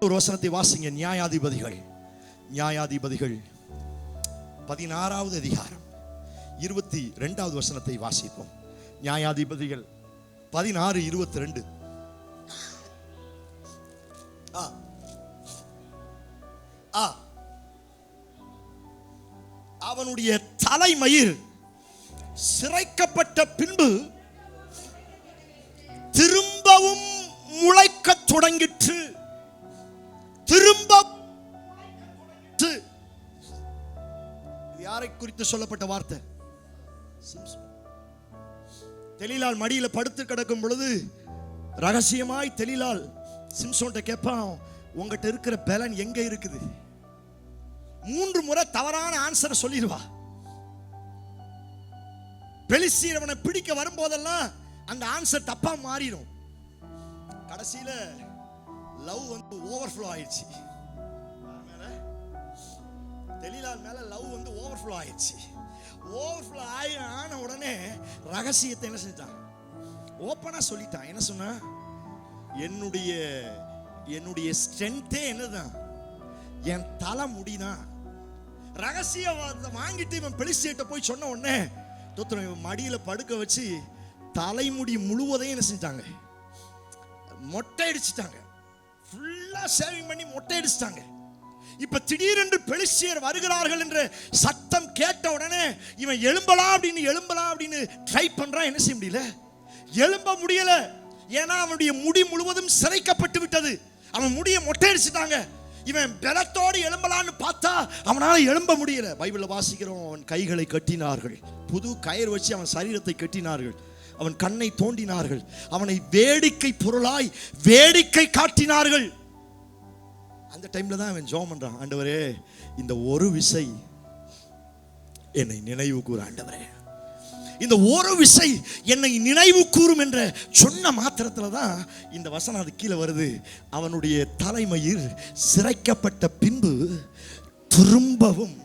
ஒரு வசனத்தை வாசிங்க நியாயாதிபதிகள். நியாயாதிபதிகள் பதினாறாவது அதிகாரம் இருபத்தி ரெண்டாவது வசனத்தை வாசிப்போம். நியாயாதிபதிகள் பதினாறு இருபத்தி ரெண்டு ஆ. ஆ. அவனுடைய தலைமயிர் சிறைக்கப்பட்ட பின்பு திரும்பவும் முளைக்கத் தொடங்கிற்று. யாரை குறித்து சொல்லப்பட்ட வார்த்தை. தெளிலால் மடியில படுத்து கிடக்கும் பொழுது ரகசியமாய் தெளிலால் சிம்சோன்ட்ட கேட்பான் உங்ககிட்ட இருக்கிற பலன் எங்க இருக்குது? மூன்று முறை தவறான ஆன்சரை சொல்லிடுவா. பெலிசீரவனை பிடிக்க வரும்போதெல்லாம் அந்த ஆன்சர் தப்பா மாறிடும். கடைசியில லவ் வந்து ஓவர்ஃப்ளோ ஆயிடுச்சு. தெளிலால் மேல லவ் வந்து ஓவர்ஃப்ளோ ஆயிடுச்சு. ஓவர்ஃப்ளோ ஆகி ஆன உடனே ரகசியத்தை என்ன செஞ்சான் ஓப்பனாக சொல்லிட்டான். என்ன சொன்னா? என்னுடைய என்னுடைய ஸ்ட்ரென்த்தே என்னதான்? என் தலை முடிதான். ரகசியவாதத்தை வாங்கிட்டு இவன் பெலிஸ்டேட்ட போய் சொன்ன உடனே தோத்திரம் இவன் மடியில் படுக்க வச்சு தலைமுடி முழுவதையும் என்ன செஞ்சாங்க மொட்டை அடிச்சிட்டாங்க. ஃபுல்லாக சேவிங் பண்ணி மொட்டை அடிச்சிட்டாங்க. இப்ப திடீரென்று பெலிசியர் வருகிறார்கள் என்று சத்தம் கேட்ட உடனே இவன் எழும்பலாம் அப்படின்னு எழும்பலாம் அப்படின்னு ட்ரை பண்றான். என்ன செய்ய முடியல? எழும்ப முடியல. ஏன்னா அவனுடைய முடி முழுவதும் சிரைக்கப்பட்டு விட்டது. அவன் முடிய மொட்டையடிச்சுட்டாங்க. இவன் பலத்தோடு எழும்பலான்னு பார்த்தா அவனால எழும்ப முடியல. பைபிளில் வாசிக்கிறோம் அவன் கைகளை கட்டினார்கள். புது கயிறு வச்சு அவன் சரீரத்தை கட்டினார்கள். அவன் கண்ணை தோண்டினார்கள். அவனை வேடிக்கை பொருளாய் வேடிக்கை காட்டினார்கள். அந்த டைம்ல தான் அவன் ஜோம் பண்றான். ஆண்டவரே இந்த ஒரு விசை என்னை நினைவு கூற ஆண்டவரே. இந்த ஒரு விசை என்னை நினைவு கூறும் என்ற சொன்ன மாத்திரத்தில் தான் இந்த வசனம் அது கீழே வருது. அவனுடைய தலைமயிர் சிறைக்கப்பட்ட பின்பு திரும்பவும்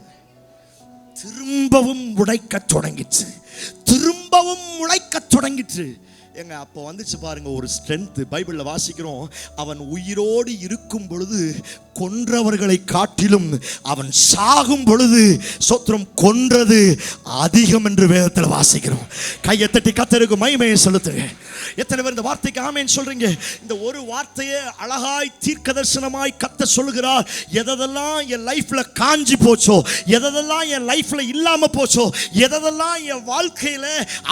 திரும்பவும் உடைக்கத் தொடங்கிச்சு திரும்பவும் உழைக்க தொடங்கிற்று. எங்க அப்போ வந்துச்சு பாருங்க ஒரு ஸ்ட்ரென்த் பைபிளில் வாசிக்கிறோம் அவன் உயிரோடு இருக்கும் பொழுது கொன்றவர்களை காட்டிலும் அவன் சாகும் பொழுது சொத்திரம் கொன்றது அதிகம் என்று வேதத்தில் வாசிக்கிறோம். கையை தட்டி கத்தருக்கு மகிமையை செலுத்துங்க எத்தனை பேர் இந்த வார்த்தைக்கு ஆமேன்னு சொல்றீங்க? இந்த ஒரு வார்த்தையை அழகாய் தீர்க்க தரிசனமாய் கத்த சொல்லுகிறார். எதெல்லாம் என் லைஃப்ல காஞ்சி போச்சோ எதெல்லாம் என் லைஃப்ல இல்லாம போச்சோ எதெல்லாம் என் வாழ்க்கையில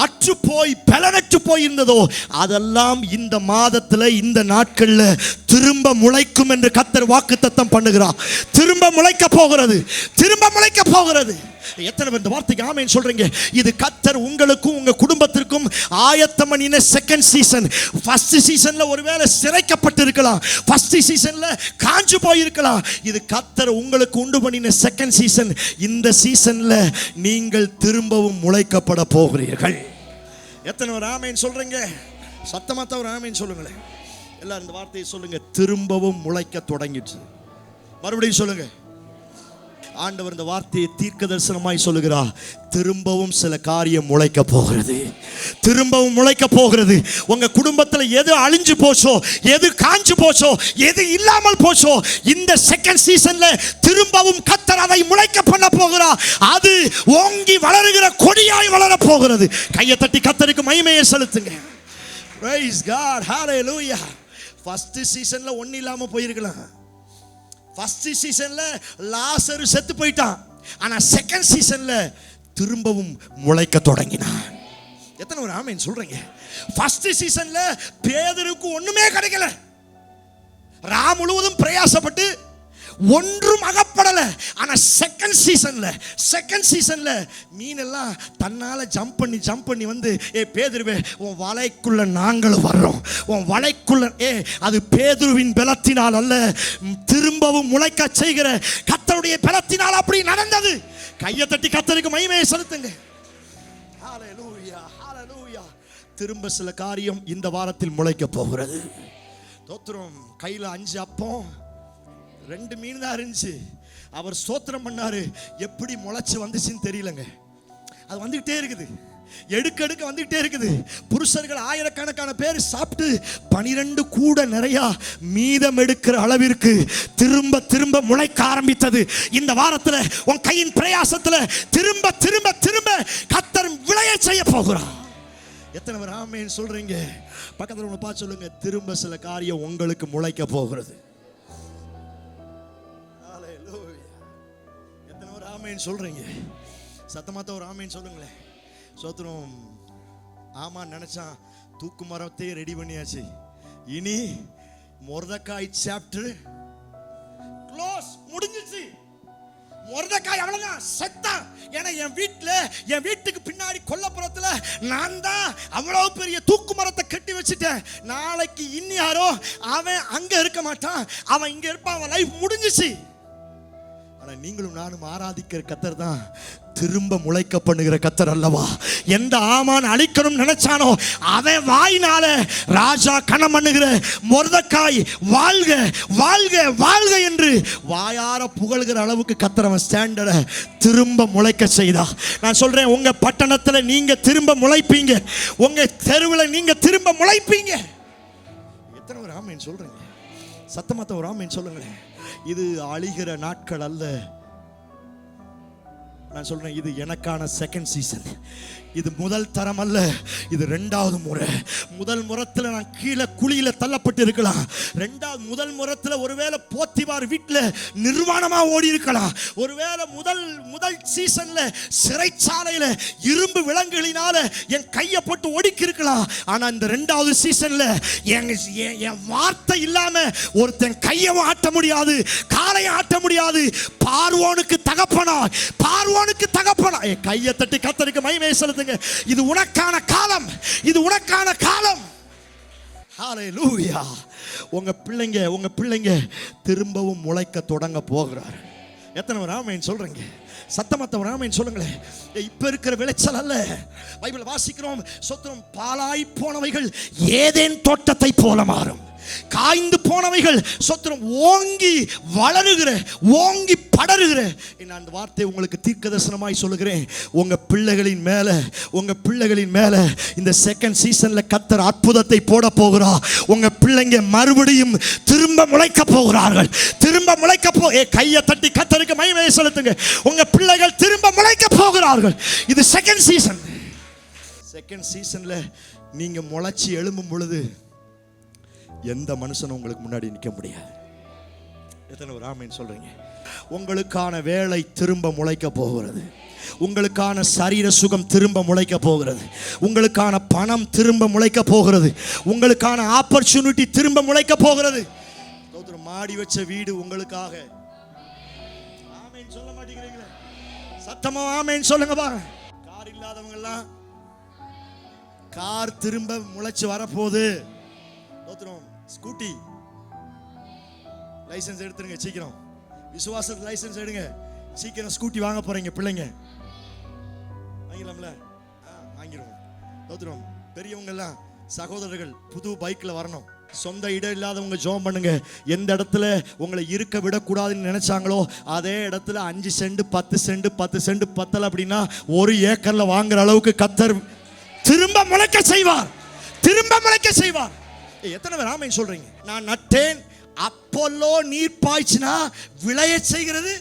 அற்று போய் பலனற்று போய் இருந்ததோ அதெல்லாம் இந்த மாதத்துல இந்த நாட்கள்ல திரும்ப முளைக்கும் என்று கத்தர் வாக்கு சத்தம் பண்ணுகிறார். திரும்ப முளைக்க போகிறது. திரும்ப முளைக்க போகிறது. எத்தனை பேர் இந்த வார்த்தைக்கு ஆமேன்னு சொல்றீங்க? இது கத்தர் உங்களுக்கும் உங்க குடும்பத்திற்கும் ஆயத்தம் பண்ணின செகண்ட் சீசன் ஃபர்ஸ்ட் சீசன்ல ஒருவேளை சிறைக்கப்பட்டு இருக்கலாம் ஃபர்ஸ்ட் சீசன்ல காஞ்சு போயிருக்கலாம். இது கத்தர் உங்களுக்கு உண்டு பண்ணின செகண்ட் சீசன் இந்த சீசன்ல நீங்கள் திரும்பவும் முளைக்கப்பட போகிறீர்கள். எத்தனை ஒரு ஆமேன்னு சொல்றீங்க? சத்தமாத்த தான் ஒரு ஆமேன்னு சொல்லுங்களேன். எல்லாரும் இந்த வார்த்தையை சொல்லுங்க. திரும்பவும் முளைக்க தொடங்கிட்டு மறுபடியும் சொல்லுங்க. ஆண்டவர் இந்த வார்த்தையை தீர்க்க தரிசனமாய் சொல்லுகிறார். திரும்பவும் சில காரியம் முளைக்க போகிறது. திரும்பவும் முளைக்க போகிறது. உங்க குடும்பத்தில் எது அழிஞ்சு போச்சோ எது காஞ்சு போச்சோ எது இல்லாமல் போச்சோ இந்த செகண்ட் சீசன்ல திரும்பவும் கத்தர் அதை முளைக்க பண்ண போகிறார். அது ஓங்கி வளருகிற கொடியாய் வளர போகிறது. கையை தட்டி கத்தருக்கு மகிமையை செலுத்துங்க. Praise God. Hallelujah. ஃபர்ஸ்ட் சீசன்ல ஒண்ணு இல்லாம போயிருக்கலாம். ஃபர்ஸ்ட் சீசன்ல லாசரு செத்து போயிட்டான். ஆனா செகண்ட் சீசன்ல திரும்பவும் முளைக்க தொடங்கினான். எத்தனை ஒரு ஆமைன்னு சொல்றீங்க? ஃபர்ஸ்ட் சீசன்ல பேதருக்கு ஒண்ணுமே கிடைக்கல. ரா முழுவதும் பிரயாசப்பட்டு ஒன்றும் அகப்படல. ஆனா செகண்ட் சீசன்ல செகண்ட் சீசன்ல மீன் எல்லாம் தன்னால ஜம்ப் பண்ணி ஜம்ப் பண்ணி வந்து ஏ பேதுருவே உன் வலைக்குள்ள நாங்களும் வர்றோம். உன் வலைக்குள்ள ஏ அது பேதுருவின் பலத்தினால் அல்ல. திரும்பவும் முளைக்க செய்கிற கத்தருடைய பலத்தினால் அப்படி நடந்தது. கையை தட்டி கத்தருக்கு மகிமையை செலுத்துங்க. Hallelujah, hallelujah. திரும்ப சில காரியம் இந்த வாரத்தில் முளைக்க போகிறது. தோத்திரம். கையில் அஞ்சு அப்பம். ரெண்டு மீன் தான் இருந்துச்சு. அவர் சோத்திரம் பண்ணாரு. எப்படி முளைச்சு வந்துச்சுன்னு தெரியலங்க. அது வந்துகிட்டே இருக்குது. எடுக்க எடுக்க வந்துகிட்டே இருக்குது. புருஷர்கள் ஆயிரக்கணக்கான பேர் சாப்பிட்டு பனிரெண்டு கூட நிறையா மீதம் எடுக்கிற அளவிற்கு திரும்ப திரும்ப முளைக்க ஆரம்பித்தது. இந்த வாரத்துல உன் கையின் பிரயாசத்துல திரும்ப திரும்ப திரும்ப கத்தர் விளைய செய்ய போகிறான் எத்தனை பேர் ஆமேன்னு சொல்றீங்க? பக்கத்தில் ஒன்று பார்த்து சொல்லுங்க. திரும்ப சில காரியம் உங்களுக்கு முளைக்க போகிறது. ஆமைன்னு சொல்கிறீங்க சத்தமாக ஒரு ஆமைன்னு சொல்லுங்களேன் சோத்திரம் ஆமா நினச்சான் தூக்கு மரத்தையே ரெடி பண்ணியாச்சு. இனி முரதக்காய் சாப்டர் க்ளோஸ் முடிஞ்சிச்சு மொர்தக்காய் அவ்வளோதான் செத்தான் ஏன்னா என் வீட்டில் என் வீட்டுக்கு பின்னாடி கொல்லப்புறத்தில் நான் தான் அவ்வளோ பெரிய தூக்கு மரத்தை கட்டி வச்சுட்டேன். நாளைக்கு இன்னி யாரோ அவன் அங்கே இருக்க மாட்டான். அவன் இங்கே இருப்பான். அவன் லைஃப் முடிஞ்சிச்சு ஆனா நீங்களும் நானும் ஆராதிக்கிற கத்தர் தான். திரும்ப முளைக்க பண்ணுகிற கத்தர் அல்லவா? எந்த ஆமான் அழிக்கணும் நினைச்சானோ அவன் வாயினால ராஜா கணம் பண்ணுகிற மொர்தக்காய் வாழ்க வாழ்க வாழ்க என்று வாயார புகழ்கிற அளவுக்கு கத்தர் அவன் ஸ்டாண்டர்டை திரும்ப முளைக்க செய்தா. நான் சொல்றேன் உங்க பட்டணத்துல நீங்க திரும்ப முளைப்பீங்க. உங்க தெருவில் நீங்க திரும்ப முளைப்பீங்க. எத்தனை ஒரு ஆமேன் சொல்றீங்க? சத்தமத்த ஒரு ஆமேன் சொல்லுங்களேன். இது அழிகிற நாட்கள் அல்ல. நான் சொல்றேன் இது எனக்கான செகண்ட் சீசன் இது முதல் தரம் அல்ல இது ரெண்டாவது முறை. முதல் முறத்தில் நான் கீழே குழியில் தள்ளப்பட்டு இருக்கலாம் ரெண்டாவது முதல் முறத்தில் ஒருவேளை போத்திவார் வீட்டில் நிர்வாணமாக ஓடி இருக்கலாம் ஒருவேளை முதல் முதல் சீசனில் சிறைச்சாலையில் இரும்பு விலங்குகளினால என் கையை போட்டு ஒடுக்கி இருக்கலாம் ஆனால் இந்த ரெண்டாவது சீசனில் என் என்- என் வார்த்தை இல்லாமல் ஒருத்தன் கையை ஆட்ட முடியாது காலையை ஆட்ட முடியாது. பார்வோனுக்கு தகப்பனா பார்வோனுக்கு கையை தட்டி கத்தருக்கு மைமை செலுத்துங்க. இது உனக்கான காலம். இது உனக்கான காலம். ஹalleluya உங்க பிள்ளைங்க உங்க பிள்ளைங்க திரும்பவும் முளைக்க தொடங்க போகிறார். எத்தனை ராமையன் சொல்றீங்க? சத்தமத்த ஒரு சொல்லுங்களேன் இப்போ இப்ப இருக்கிற விளைச்சல் அல்ல. பைபிள் வாசிக்கிறோம். சொத்திரம் பாலாய் போனவைகள் ஏதேன் தோட்டத்தை போல மாறும். காய்ந்து போனவைகள் சொத்திரம் ஓங்கி வளருகிற ஓங்கி படருகிறேன். நான் அந்த வார்த்தை உங்களுக்கு தீர்க்க தரிசனமாய் சொல்லுகிறேன். உங்க பிள்ளைகளின் மேல உங்க பிள்ளைகளின் மேல இந்த செகண்ட் சீசன்ல கத்தர் அற்புதத்தை போட போகிறா. உங்க பிள்ளைங்க மறுபடியும் திரும்ப முளைக்க போகிறார்கள். திரும்ப முளைக்க போ ஏ கையை தட்டி கத்தருக்கு மகிமையை செலுத்துங்க. உங்க பிள்ளைகள் திரும்ப முளைக்க போகிறார்கள். இது செகண்ட் சீசன் செகண்ட் சீசன்ல நீங்க முளைச்சி எழும்பும் பொழுது எந்த மனுஷனும் உங்களுக்கு முன்னாடி நிற்க முடியாது. எத்தனை ஒரு ஆமைன்னு சொல்றீங்க? உங்களுக்கான வேலை திரும்ப முளைக்க போகிறது. உங்களுக்கான சரீர சுகம் திரும்ப முளைக்க போகிறது. உங்களுக்கான பணம் திரும்ப முளைக்க போகிறது. உங்களுக்கான ஆப்பர்ச்சுனிட்டி திரும்ப முளைக்க போகிறது. மாடி வச்ச வீடு உங்களுக்காக. சொல்ல மாட்டேங்கிறீங்களே. சத்தமா ஆமென் சொல்லுங்க பா கார் இல்லாதவங்க எல்லாம் கார் திரும்ப முளைச்சு வரப்போகுது. ஸ்கூட்டி லைசென்ஸ் எடுத்துருங்க சீக்கிரம். விசுவாசத்துக்கு லைசென்ஸ் எடுங்க. சீக்கிரம் ஸ்கூட்டி வாங்க போறீங்க பிள்ளைங்க. வாங்கிடலாம்ல? ஆ, வாங்கிடுவோம். தோத்துருவோம் பெரியவங்க எல்லாம் சகோதரர்கள் புது பைக்கில் வரணும். சொந்த இடம் இல்லாதவங்க ஜோம் பண்ணுங்க. எந்த இடத்துல உங்களை இருக்க விடக்கூடாதுன்னு நினைச்சாங்களோ அதே இடத்துல அஞ்சு சென்ட் பத்து சென்ட் பத்து சென்ட் பத்தலை அப்படின்னா ஒரு ஏக்கர்ல வாங்குற அளவுக்கு கத்தர் திரும்ப முளைக்க செய்வார். திரும்ப முளைக்க செய்வார். எத்தனை பேர் ஆமைன்னு சொல்றீங்க? நான் நட்டேன் அப்போல்லோ நீர் பாய்ச்சினா விளைய செய்கிறது?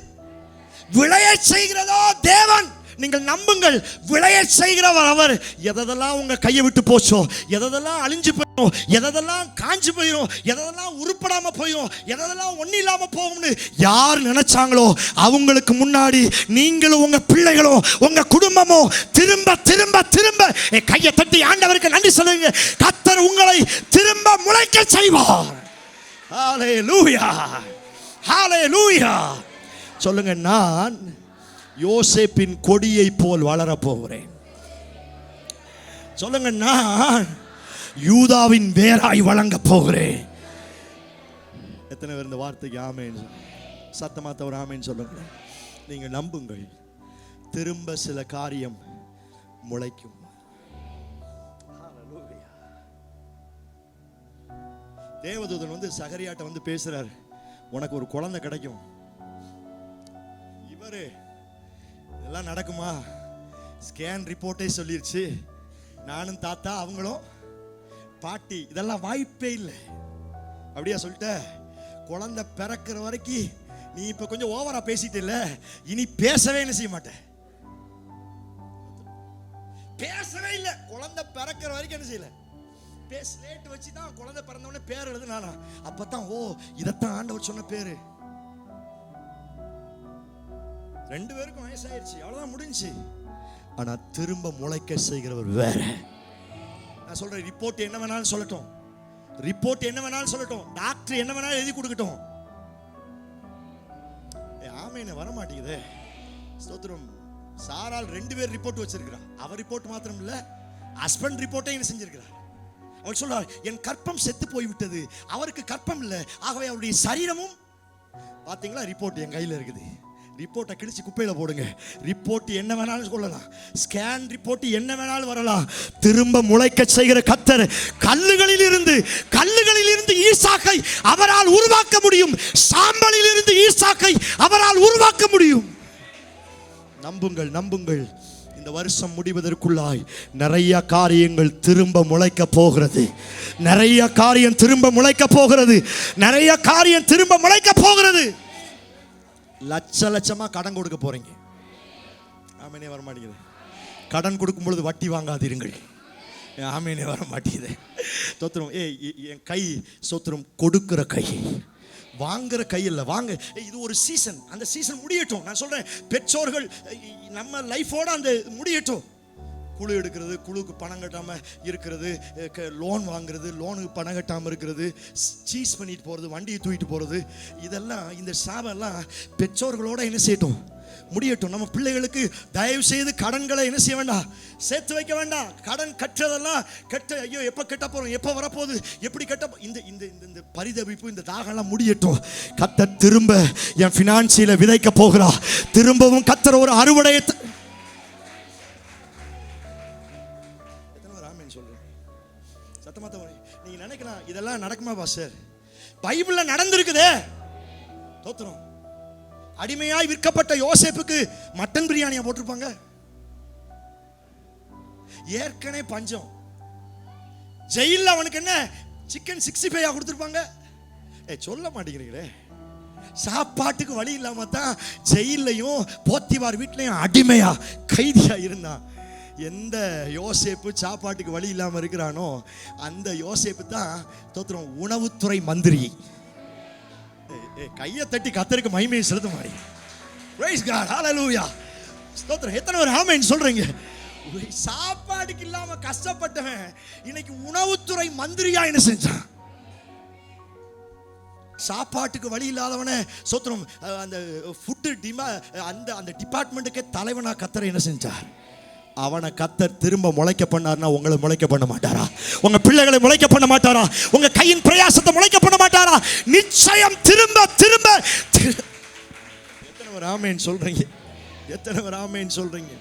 விளைய செய்கிறதோ தேவன். நீங்கள் நம்புங்கள் விளைய செய்கிறவர் அவர். எதெல்லாம் உங்க கையை விட்டு போச்சோ எதெல்லாம் அழிஞ்சு போயிடும் எதெல்லாம் காஞ்சு போயிடும் எதெல்லாம் உருப்படாம போயிடும் எதெல்லாம் ஒண்ணு இல்லாம போகும்னு யார் நினைச்சாங்களோ அவங்களுக்கு முன்னாடி நீங்களும் உங்க பிள்ளைகளும் உங்க குடும்பமும் திரும்ப திரும்ப திரும்ப என் கையை தட்டி ஆண்டவருக்கு நன்றி சொல்லுங்க. கத்தர் உங்களை திரும்ப முளைக்க செய்வார். ஹalleluya ஹalleluya சொல்லுங்க நான் யோசேப்பின் கொடியை போல் வளரப் போகிறேன். சொல்லுங்க நான் யூதாவின் வேராய் வழங்க போகிறேன். எத்தனை பேர் இந்த வார்த்தைக்கு ஆமேன்னு சத்தமாத்த ஒரு ஆமேன்னு சொல்லுங்க. நீங்கள் நம்புங்கள் திரும்ப சில காரியம் முளைக்கும். தேவதூதன் வந்து சகரியாட்ட வந்து பேசுறாரு. உனக்கு ஒரு குழந்தை கிடைக்கும். இவரு இதெல்லாம் நடக்குமா? ஸ்கேன் ரிப்போர்ட்டே சொல்லிருச்சு. நானும் தாத்தா அவங்களும் பாட்டி இதெல்லாம் வாய்ப்பே இல்லை. அப்படியா சொல்லிட்ட. குழந்தை பிறக்கிற வரைக்கும் நீ இப்ப கொஞ்சம் ஓவரா பேசிட்டு இல்ல. இனி பேசவே என்ன செய்ய மாட்டேன் பேசவே இல்லை. குழந்தை பிறக்கிற வரைக்கும் என்ன செய்யல? பேர் ஸ்லேட் வச்சு தான் குழந்தை பிறந்தவொடனே பேர் எழுது அப்போ தான் ஓ இதைத்தான் ஆண்டவர் சொன்ன பேரு. ரெண்டு பேருக்கும் வயசாயிருச்சு அவ்வளவுதான் முடிஞ்சுச்சு ஆனா திரும்ப முளைக்க செய்கிறவர் வேற. நான் சொல்றேன் ரிப்போர்ட் என்ன வேணாலும் சொல்லட்டும். ரிப்போர்ட் என்ன வேணாலும் சொல்லட்டும். டாக்டர் என்ன வேணாலும் எழுதி கொடுக்கட்டும். ஆமையின வர மாட்டேங்குதே ஸ்தோத்திரம். சாரால் ரெண்டு பேர் ரிப்போர்ட் வச்சிருக்கிறான். அவர் ரிப்போர்ட் மாத்திரம் இல்ல ஹஸ்பண்ட் ரிப்போர்ட்டையும் செஞ்சிருக்கிறார். அவர் சொல்றார் என் கற்பம் செத்து போய்விட்டது. அவருக்கு கற்பம் இல்லை. ஆகவே அவருடைய சரீரமும் பார்த்தீங்களா ரிப்போர்ட் என் கையில் இருக்குது. ரிப்போர்ட்டை கிழிச்சு குப்பையில் போடுங்க. ரிப்போர்ட் என்ன வேணாலும் சொல்லலாம். ஸ்கேன் ரிப்போர்ட் என்ன வேணாலும் வரலாம். திரும்ப முளைக்க செய்கிற கத்தர் கல்லுகளில் இருந்து கல்லுகளில் இருந்து ஈசாக்கை அவரால் உருவாக்க முடியும். சாம்பலில் இருந்து ஈசாக்கை அவரால் உருவாக்க முடியும். நம்புங்கள் நம்புங்கள். இந்த வருஷம் முடிவதற்குள்ளாய் நிறைய காரியங்கள் திரும்ப முளைக்க போகிறது. நிறைய காரியம் திரும்ப முளைக்க போகிறது. நிறைய காரியம் திரும்ப முளைக்க போகிறது. லட்ச லட்சமா கடன் கொடுக்க போறீங்க. ஆமீனே வர மாட்டேங்குது கடன் கொடுக்கும் பொழுது வட்டி வாங்காதீருங்கள். ஆமீனே வர மாட்டேங்குது தோத்திரம். ஏய் என் கை சோத்திரம் கொடுக்கிற கை. வாங்குற கையில் வாங்க. இது ஒரு சீசன் அந்த சீசன் முடியட்டும். நான் சொல்றேன் பெற்றோர்கள் நம்ம லைஃபோட அந்த முடியட்டும். குழு எடுக்கிறது குழுக்கு பணம் கட்டாமல் இருக்கிறது லோன் வாங்குறது லோனுக்கு பணம் கட்டாமல் இருக்கிறது சீஸ் பண்ணிட்டு போகிறது வண்டியை தூக்கிட்டு போகிறது இதெல்லாம் இந்த சாபெல்லாம் பெற்றோர்களோட என்ன செய்யட்டும்? முடியட்டும். நம்ம பிள்ளைகளுக்கு தயவு செய்து கடன்களை என்ன செய்ய வேண்டாம்? சேர்த்து வைக்க வேண்டாம். கடன் கட்டுறதெல்லாம் கட்ட ஐயோ எப்போ கட்ட போகிறோம் எப்போ வரப்போகுது? எப்படி கட்ட இந்த இந்த இந்த இந்த பரிதவிப்பு இந்த தாகம்லாம் முடியட்டும். கத்த திரும்ப என் ஃபினான்சியில் விதைக்க போகிறா திரும்பவும் கத்துற ஒரு அறுவடையை இதெல்லாம் நடக்குமா பாஸ்டர்? பைபிளில் நடந்திருக்குதே. தோத்துறோம் அடிமையாய் விற்கப்பட்ட யோசேப்புக்கு மட்டன் பிரியாணியா போட்டிருப்பாங்க. ஏற்கனவே பஞ்சம். ஜெயில்ல அவனுக்கு என்ன? சிக்கன் சிக்ஸ்டி ஃபைவ் கொடுத்துருப்பாங்க. ஏ சொல்ல மாட்டேங்கிறீங்களே. சாப்பாட்டுக்கு வழி இல்லாம தான் ஜெயிலையும் போத்திவார் வீட்லையும் அடிமையா கைதியா இருந்தான். எந்த யோசேப்பு சாப்பாட்டுக்கு வழி இல்லாமல் இருக்கிறானோ அந்த யோசேப்பு தான் தோத்திரம் உணவுத்துறை மந்திரி. கையை தட்டி கத்தருக்கு மகிமையை செலுத்த மாதிரி. பிரைஸ் காட் ஹalleluya ஸ்தோத்திரம் எத்தனை பேர் ஆமென் சொல்றீங்க? சாப்பாடுக்கு இல்லாம கஷ்டப்பட்டவன் இன்னைக்கு உணவுத்துறை மந்திரியா என்ன செஞ்சான்? சாப்பாட்டுக்கு வழி இல்லாதவனை சோத்திரம் அந்த ஃபுட்டு டிமா அந்த அந்த டிபார்ட்மெண்ட்டுக்கே தலைவனா கத்தரை என்ன செஞ்சார்? அவனை கத்தர் திரும்ப முளைக்க பண்ணார்னா உங்களை முளைக்க பண்ண மாட்டாரா? உங்க பிள்ளைகளை முளைக்க பண்ண மாட்டாரா? உங்க கையின் பிரயாசத்தை முளைக்க பண்ண மாட்டாரா? நிச்சயம் திரும்ப திரும்ப திரு- எத்தனை ஒரு ஆமேன் சொல்றீங்க? எத்தனை ஒரு ஆமேன் சொல்றீங்க?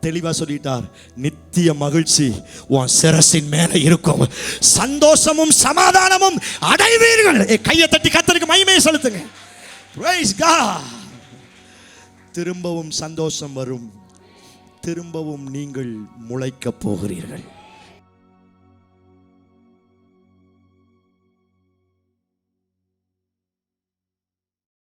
தெளிவாக சொல்லிட்டார் நித்திய மகிழ்ச்சி உன் சிரசின் மேலே இருக்கும். சந்தோஷமும் சமாதானமும் அடைவீர்கள். கையை தட்டி கத்தருக்கு மகிமையை செலுத்துங்க. திரும்பவும் சந்தோஷம் வரும். திரும்பவும் நீங்கள் முளைக்கப் போகிறீர்கள்.